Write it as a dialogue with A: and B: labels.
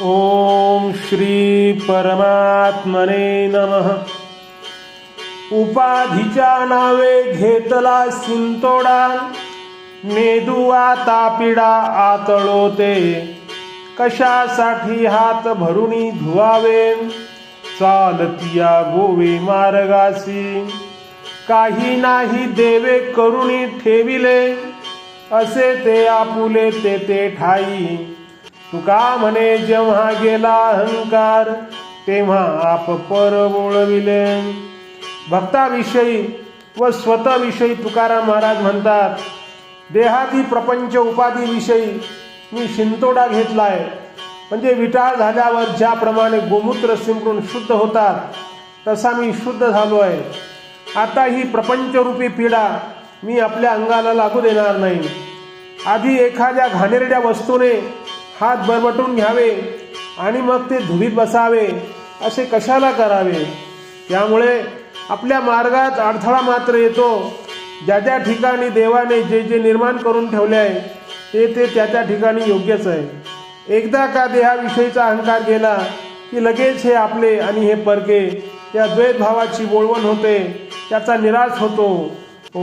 A: ॐ श्री परमात्मने नमः। उपाधीच्या नावे घेतला सिंतोडा नेदुआ तापिडा आतळोते। कशासाठी हात भरुणी धुवावे? चालतिया गोवे मार्गासी काही नाही देवे करुणी ठेविले। असे ते आपुले ते ते ठाई। तुका म्हणे जेव्हा गेला अहंकार तेव्हा आप पर बोळविले भक्ताविषयी व स्वतःविषयी तुकाराम महाराज म्हणतात देहादी प्रपंच उपाधीविषयी मी शिंतोडा घेतलाय. म्हणजे विटाळ झाल्यावर ज्याप्रमाणे गोमूत्र शिंपडून शुद्ध होतात तसा मी शुद्ध झालो आहे. आता ही प्रपंचरूपी पीडा मी आपल्या अंगाला लागू देणार नाही. आधी एखाद्या घाणेरड्या वस्तूने हात बरबटून घ्यावे आणि मग ते धुळीत बसावे असे कशाला करावे? त्यामुळे आपल्या मार्गात अडथळा मात्र येतो. ज्या ज्या ठिकाणी देवाने जे जे निर्माण करून ठेवले आहे ते ते त्या त्या ठिकाणी योग्यच आहे. एकदा का देहाविषयीचा अहंकार गेला की लगेच हे आपले आणि हे परके या द्वैतभावाची बोळवण होते त्याचा निराश होतो. ओ